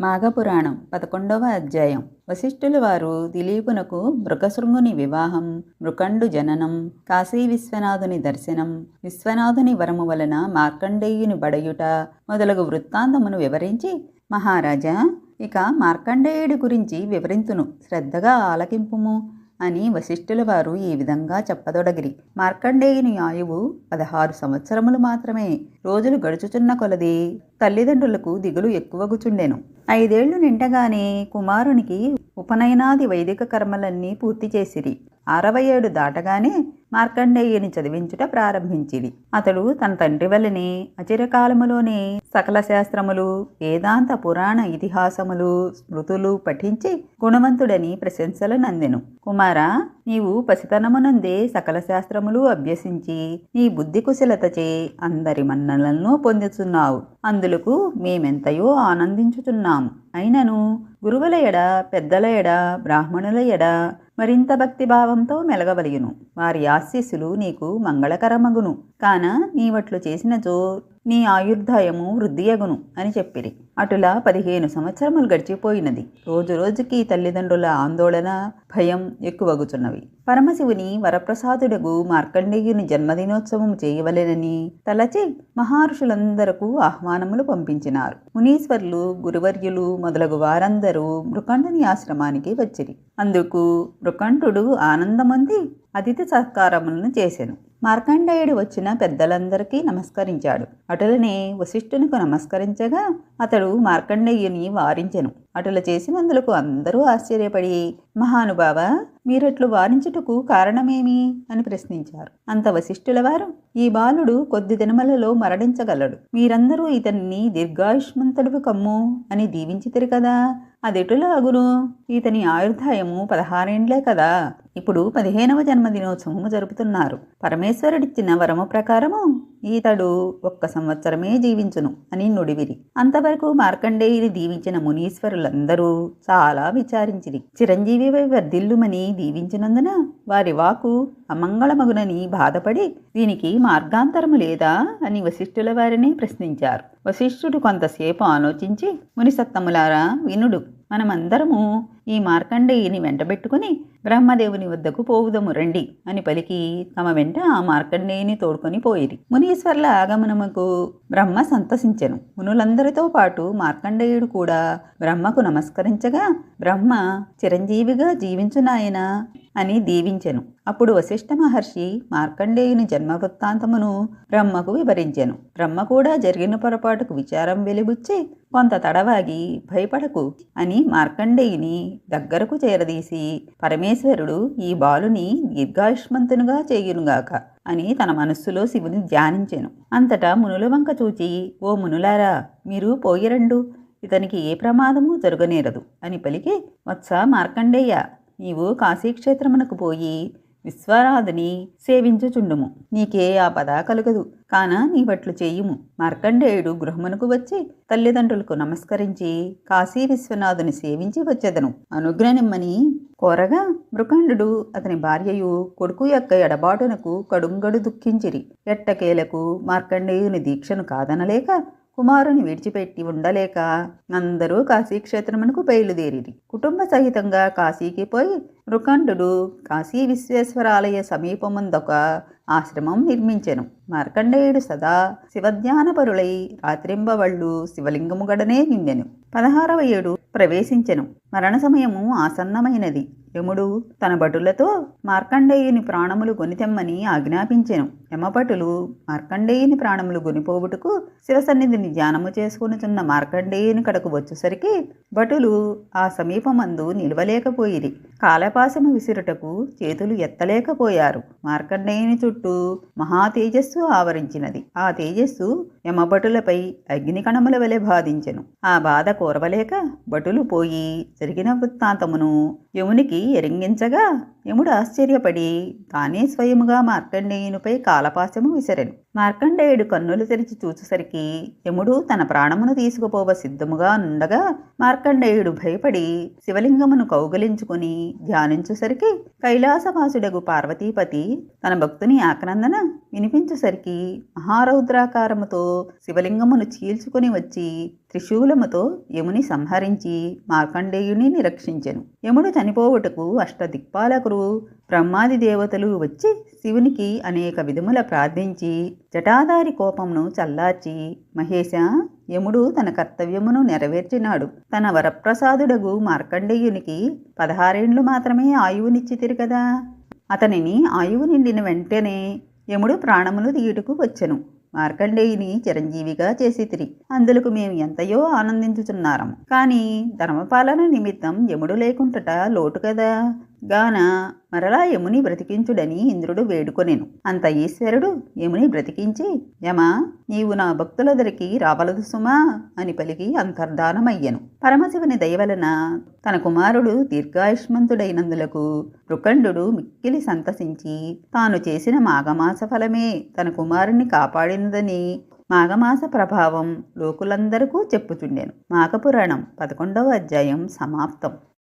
మాఘపురాణం పదకొండవ అధ్యాయం. వశిష్ఠుల వారు దిలీపునకు మృగశృంగుని వివాహం మృకండు జననం కాశీ విశ్వనాథుని దర్శనం విశ్వనాథుని వరము వలన మార్కండేయుని బడయుట మొదలగు వృత్తాంతమును వివరించి మహారాజా ఇక మార్కండేయుడి గురించి వివరింతును. శ్రద్ధగా ఆలకింపుము. అని వశిష్ఠుల వారు ఈ విధంగా చెప్పదొడగిరి. మార్కండేయుని ఆయువు పదహారు సంవత్సరములు మాత్రమే. రోజులు గడుచుచున్న కొలది తల్లిదండ్రులకు దిగులు ఎక్కువగుచుండెను. ఐదేళ్ళు నిండగానే కుమారునికి ఉపనయనాది వైదిక కర్మలన్నీ పూర్తి చేసిరి. అరవై ఏడు దాటగానే మార్కండేయుని చదివించుట ప్రారంభించిరి. అతడు తన తండ్రి వల్లనే అచిరకాలములోనే సకల శాస్త్రములు వేదాంత పురాణ ఇతిహాసములు స్మృతులు పఠించి గుణవంతుడని ప్రశంసలు నందెను. కుమారా నీవు పసితనమునందే సకల శాస్త్రములు అభ్యసించి నీ బుద్ధి కుశలతచే అందరి మన్నలను పొందుతున్నావు అందులకు మేమెంతయో ఆనందించుచున్నాము. అయినను గురువుల ఎడ పెద్దల ఎడ బ్రాహ్మణుల ఎడ మరింత భక్తిభావంతో మెలగవలయును. వారి ఆశీస్సులు నీకు మంగళకరమగును. కాన నీవట్లు చేసినచో నీ ఆయుర్దాయము వృద్ధియగును అని చెప్పిరి. అటులా పదిహేను సంవత్సరములు గడిచిపోయినది. రోజు రోజుకి తల్లిదండ్రుల ఆందోళన భయం ఎక్కువగుచున్నవి. పరమశివుని వరప్రసాదుడగు మార్కండేయుని జన్మదినోత్సవం చేయవలెనని తలచి మహర్షులందరకు ఆహ్వానములు పంపించినారు. మునీశ్వర్లు గురువర్యులు మొదలగు వారందరూ మృకండుని ఆశ్రమానికి వచ్చిరి. అందుకు మృకంఠుడు ఆనందమంది అతిథి సత్కారములను చేసెను. మార్కండేయుడు వచ్చిన పెద్దలందరికీ నమస్కరించాడు. అటులనే వశిష్ఠునికి నమస్కరించగా అతడు మార్కండేయుని వారించెను. అటుల చేసినందులకు అందరూ ఆశ్చర్యపడి మహానుభావ మీరట్లు వారించుటకు కారణమేమి? అని ప్రశ్నించారు. అంత వశిష్ఠుల వారు ఈ బాలుడు కొద్ది దినములలో మరణించగలడు. మీరందరూ ఇతన్ని దీర్ఘాయుష్మంతుడు కమ్ము అని దీవించితిరు కదా. అదెటులా అగును ఇతని ఆయుర్దాయము పదహారేండ్లే కదా. ఇప్పుడు పదిహేనవ జన్మదినోత్సవము జరుపుతున్నారు. పరమేశ్వరుడిచ్చిన వరము ప్రకారము ఈతడు ఒక్క సంవత్సరమే జీవించును అని నుడివిరి. అంతవరకు మార్కండేయుని దీవించిన మునీశ్వరులందరూ చాలా విచారించిరి. చిరంజీవి వర్ధిల్లుమని దీవించినందున వారి వాకు అమంగళమగునని బాధపడి దీనికి మార్గాంతరము లేదా అని వశిష్ఠుల వారిని ప్రశ్నించారు. వశిష్ఠుడు కొంతసేపు ఆలోచించి మునిసత్తములారా వినుడు మనమందరము ఈ మార్కండేయుని వెంటబెట్టుకుని బ్రహ్మదేవుని వద్దకు పోవుదము రండి అని పలికి తమ వెంట ఆ మార్కండేయుని తోడుకొని పోయిరి. మునీశ్వర్ల ఆగమనముకు బ్రహ్మ సంతసించెను. మునులందరితో పాటు మార్కండేయుడు కూడా బ్రహ్మకు నమస్కరించగా బ్రహ్మ చిరంజీవిగా జీవించునాయన అని దీవించెను. అప్పుడు వశిష్ఠ మహర్షి మార్కండేయుని జన్మ వృత్తాంతమును బ్రహ్మకు వివరించెను. బ్రహ్మ కూడా జరిగిన పొరపాటుకు విచారం వెలిబుచ్చి కొంత తడవాగి భయపడకు అని మార్కండేయుని దగ్గరకు చేరదీసి పరమేశ్వరుడు ఈ బాలుని దీర్ఘాయుష్మంతునుగా చేయునుగాక అని తన మనస్సులో శివుని ధ్యానించెను. అంతటా మునుల వంక చూచి ఓ మునులారా మీరు పోయిరండు. ఇతనికి ఏ ప్రమాదము జరగనేరదు అని పలికి వత్స మార్కండేయ నీవు కాశీక్షేత్రమునకు పోయి విశ్వనాథుని సేవించుచుండుము. నీకే ఆ పదా కలుగదు. కాన నీ బట్లు చేయుము. మార్కండేయుడు గృహమునకు వచ్చి తల్లిదండ్రులకు నమస్కరించి కాశీ విశ్వనాథుని సేవించి వచ్చెదను. అనుగ్రహనిమ్మని కోరగా మృకండు అతని భార్యయు కొడుకు యొక్క ఎడబాటునకు కడుంగడు దుఃఖించిరి. ఎట్టకేలకు మార్కండేయుని దీక్షను కాదనలేక కుమారుని విడిచిపెట్టి ఉండలేక అందరూ కాశీక్షేత్రమునకు బయలుదేరిరి. కుటుంబ సహితంగా కాశీకి పోయి మృకండు కాశీ విశ్వేశ్వరాలయ సమీపముందొక ఆశ్రమం నిర్మించెను. మార్కండేయుడు సదా శివధ్యానపరులై రాత్రింబవళ్ళు శివలింగము గడనే నిందెను పదహారవ ఏడు ప్రవేశించెను. మరణ సమయము ఆసన్నమైనది. యముడు తన భటులతో మార్కండేయుని ప్రాణములు గొనితెమ్మని ఆజ్ఞాపించెను. యమభటులు మార్కండేయుని ప్రాణములు గొనిపోవుటకు శివసన్నిధిని ధ్యానము చేసుకునిచున్న మార్కండేయుని కడకు వచ్చేసరికి భటులు ఆ సమీపమందు నిలవలేకపోయిరి. కాలపాసము విసిరుటకు చేతులు ఎత్తలేకపోయారు. మార్కండేయుని చుట్టూ మహా తేజస్సు ఆవరించినది. ఆ తేజస్సు యమభటులపై అగ్ని కణముల వలె బాధించెను. ఆ బాధ కోరవలేక భటులు పోయి జరిగిన వృత్తాంతమును యమునికి ఎరింగించగా యముడు ఆశ్చర్యపడి తానే స్వయముగా మార్కండేయునిపై కాలపాశము విసరెను. మార్కండేయుడు కన్నులు తెరిచి చూచేసరికి యముడు తన ప్రాణమును తీసుకుపోవ సిద్ధముగా నుండగా మార్కండేయుడు భయపడి శివలింగమును కౌగలించుకుని ధ్యానించుసరికి కైలాసవాసుడగు పార్వతీపతి తన భక్తుని ఆక్రందన వినిపించుసరికి మహారౌద్రాకారముతో శివలింగమును చీల్చుకుని వచ్చి త్రిశూలముతో యముని సంహరించి మార్కండేయుని నిరక్షించెను. యముడు చనిపోవుటకు అష్టదిక్పాలకులు బ్రహ్మాది దేవతలు వచ్చి శివునికి అనేక విధముల ప్రార్థించి జటాధారి కోపంను చల్లార్చి మహేశ యముడు తన కర్తవ్యమును నెరవేర్చినాడు. తన వరప్రసాదుడగు మార్కండేయునికి పదహారేండ్లు మాత్రమే ఆయువునిచ్చితిరు కదా అతనిని ఆయువు నిండిన వెంటనే యముడు ప్రాణములు తీయుటకు వచ్చెను. మార్కండేయుని చిరంజీవిగా చేసితిరి అందులకు మేము ఎంతయో ఆనందించుచున్నారం కానీ ధర్మపాలన నిమిత్తం యముడు లేకుంటట లోటు కదా? గాన మరలా యముని బ్రతికించుడని ఇంద్రుడు వేడుకొనెను. అంత ఈశ్వరుడు యముని బ్రతికించి యమా నీవు నా భక్తులదరికి రావలదు సుమా అని పలికి అంతర్ధానమయ్యను. పరమశివుని దయవలన తన కుమారుడు దీర్ఘాయుష్మంతుడైనందులకు రుకండు మిక్కిలి సంతసించి తాను చేసిన మాఘమాస ఫలమే తన కుమారుణ్ణి కాపాడినదని మాఘమాస ప్రభావం లోకులందరకు చెప్పుచుండెను. మాఘపురాణం పదకొండవ అధ్యాయం సమాప్తం.